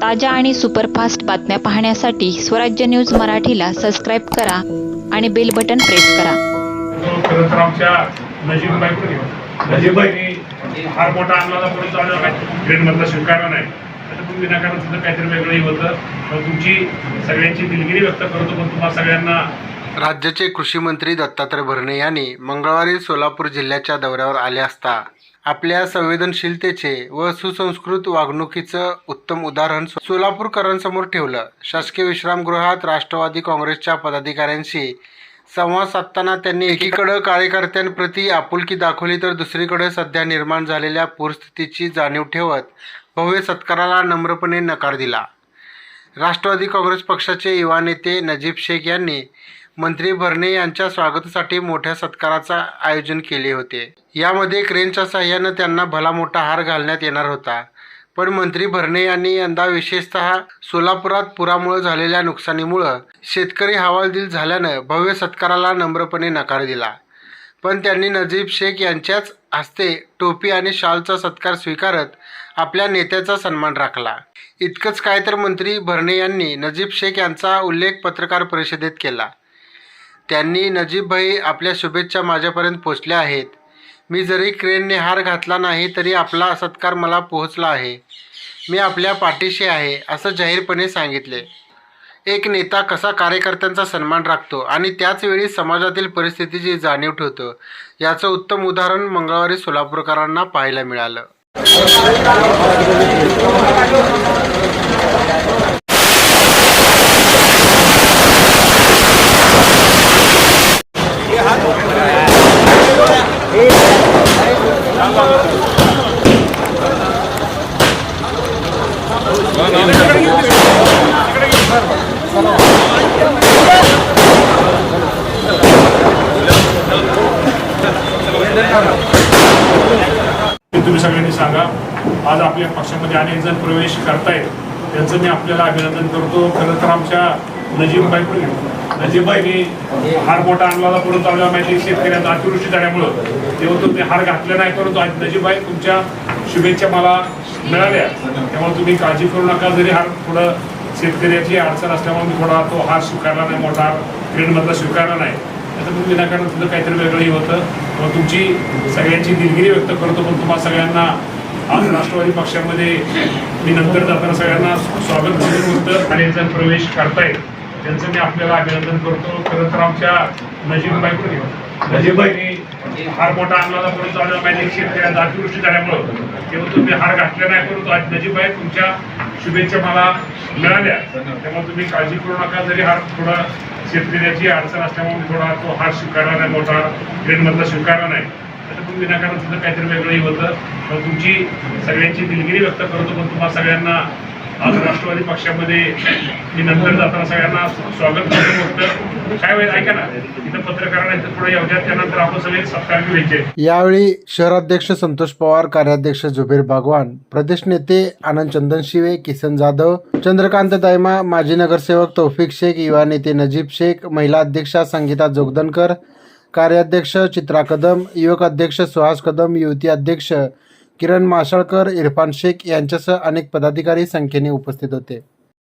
ताज्या आणि सुपरफास्ट बातम्या पाहण्यासाठी स्वराज्य न्यूज मराठीला सबस्क्राईब करा आणि बेल बटन प्रेस करा. फार मोठा काय ट्रेनमधला स्वीकारला नाही. तुम्ही विनाकारण सुद्धा काहीतरी वेगळंही होतं. पण तुमची सगळ्यांची दिलगिरी व्यक्त करतो पण तुम्हाला सगळ्यांना राज्याचे कृषी मंत्री दत्तात्रय भरणे यांनी मंगळवारी सोलापूर जिल्ह्याच्या दौऱ्यावर आले असता आपल्या संवेदनशीलतेचे व सुसंस्कृत वागणुकीचं उत्तम उदाहरण सोलापूरकरांसमोर ठेवलं. शासकीय विश्रामगृहात राष्ट्रवादी काँग्रेसच्या पदाधिकाऱ्यांशी संवाद साधताना त्यांनी एकीकडं कार्यकर्त्यांप्रती आपुलकी दाखवली तर दुसरीकडे सध्या निर्माण झालेल्या पूरस्थितीची जाणीव ठेवत भव्य सत्काराला नम्रपणे नकार दिला. राष्ट्रवादी काँग्रेस पक्षाचे युवा नेते नजीब शेख यांनी मंत्री भरणे यांच्या स्वागतासाठी मोठ्या सत्काराचा आयोजन केले होते. यामध्ये क्रेनच्या साह्यानं त्यांना भला मोठा हार घालण्यात येणार होता. पण मंत्री भरणे यांनी यंदा विशेषतः सोलापुरात पुरामुळे झालेल्या नुकसानीमुळं शेतकरी हवालदिल झाल्यानं भव्य सत्काराला नम्रपणे नकार दिला. पण त्यांनी नजीब शेख यांच्याच हस्ते टोपी आणि शालचा सत्कार स्वीकारत आपल्या नेत्याचा सन्मान राखला. इतकंच काय तर मंत्री भरणे यांनी नजीब शेख यांचा उल्लेख पत्रकार परिषदेत केला. त्यांनी नजीबभाई आपल्या शुभेच्छा माझ्यापर्यंत पोचल्या आहेत. मी जरी क्रेनने हार घातला नाही तरी आपला सत्कार मला पोहोचला आहे. मी आपल्या पाठीशी आहे असं जाहीरपणे सांगितले. एक नेता कसा कार्यकर्त्यांचा सन्मान राखतो आणि त्याचवेळी समाजातील परिस्थितीची जाणीव ठेवतो याचं उत्तम उदाहरण मंगळवारी सोलापूरकरांना पाहायला मिळालं ते तुम्ही सगळ्यांनी सांगा. आज आपल्या पक्षामध्ये अनेक जण प्रवेश करतायत. त्यांचं मी आपल्याला अभिनंदन करतो. खरं तर आमच्या नजीबबाई नजीबबाईनी हार मोठा आणला होता परंतु आपल्याला माहिती शेतकऱ्यांना अतिवृष्टी झाल्यामुळं. तेव्हा तुम्ही हार घातले नाही परंतु आज नजीबबाई तुमच्या शुभेच्छा मला मिळाल्या. त्यामुळे तुम्ही काळजी करू नका. जरी हार थोडं शेतकऱ्याची अडचण असल्यामुळे मी थोडा तो हार स्वीकारला नाही मोठा ट्रेनमधला स्वीकारला नाही. आता तुम्ही विनाकारण तुझं काहीतरी वेगळंही होतं. मग तुमची सगळ्यांची दिलगिरी व्यक्त करतो पण तुम्हाला सगळ्यांना आज राष्ट्रवादी पक्षामध्ये मी नंतर जाताना सगळ्यांना स्वागत होतं अनेक जण प्रवेश करतायत त्यांचं मी आपल्याला अभिनंदन करतो. खरं तर आमच्या नजीबबाई. नजीबबाईनी हार मोठा आणला होता परंतु आपल्याला माहिती शेतकऱ्यांचा अतिवृष्टी झाल्यामुळं. तेव्हा तुम्ही हार घातले नाही परंतु आज नजीबबाई तुमच्या शुभेच्छा मला मिळाल्या. त्यामुळे तुम्ही काळजी करू नका जरी हार थोडा शेतकऱ्याची अडचण असल्यामुळे थोडा तो हार स्वीकारला नाही मोठा ट्रेनमधला स्वीकारला नाही. आता तुम्ही विनाकारण सुद्धा काहीतरी वेगळंही होतं. पण तुमची सगळ्यांची दिलगिरी व्यक्त करतो पण तुम्हाला सगळ्यांना आज राष्ट्रवादी पक्षामध्ये मी नंतर जाताना सगळ्यांना स्वागत करतो. फक्त काय वेळ ऐका ना पत्रकारांना पुढे त्यानंतर आपण सगळे सत्कार घ्यायचे यावेळी शहराध्यक्ष संतोष पवार कार्याध्यक्ष जुबेर बागवान प्रदेश नेते आनंद चंदन शिवे किसन जाधव चंद्रकांत दायमा माजी नगरसेवक तौफिक शेख युवा नेते नजीब शेख महिला अध्यक्षा संगीता जोगदनकर कार्याध्यक्ष चित्रा कदम युवक अध्यक्ष सुहास कदम युवती अध्यक्ष किरण माशाळकर इरफान शेख यांच्यासह अनेक पदाधिकारी संख्येने उपस्थित होते.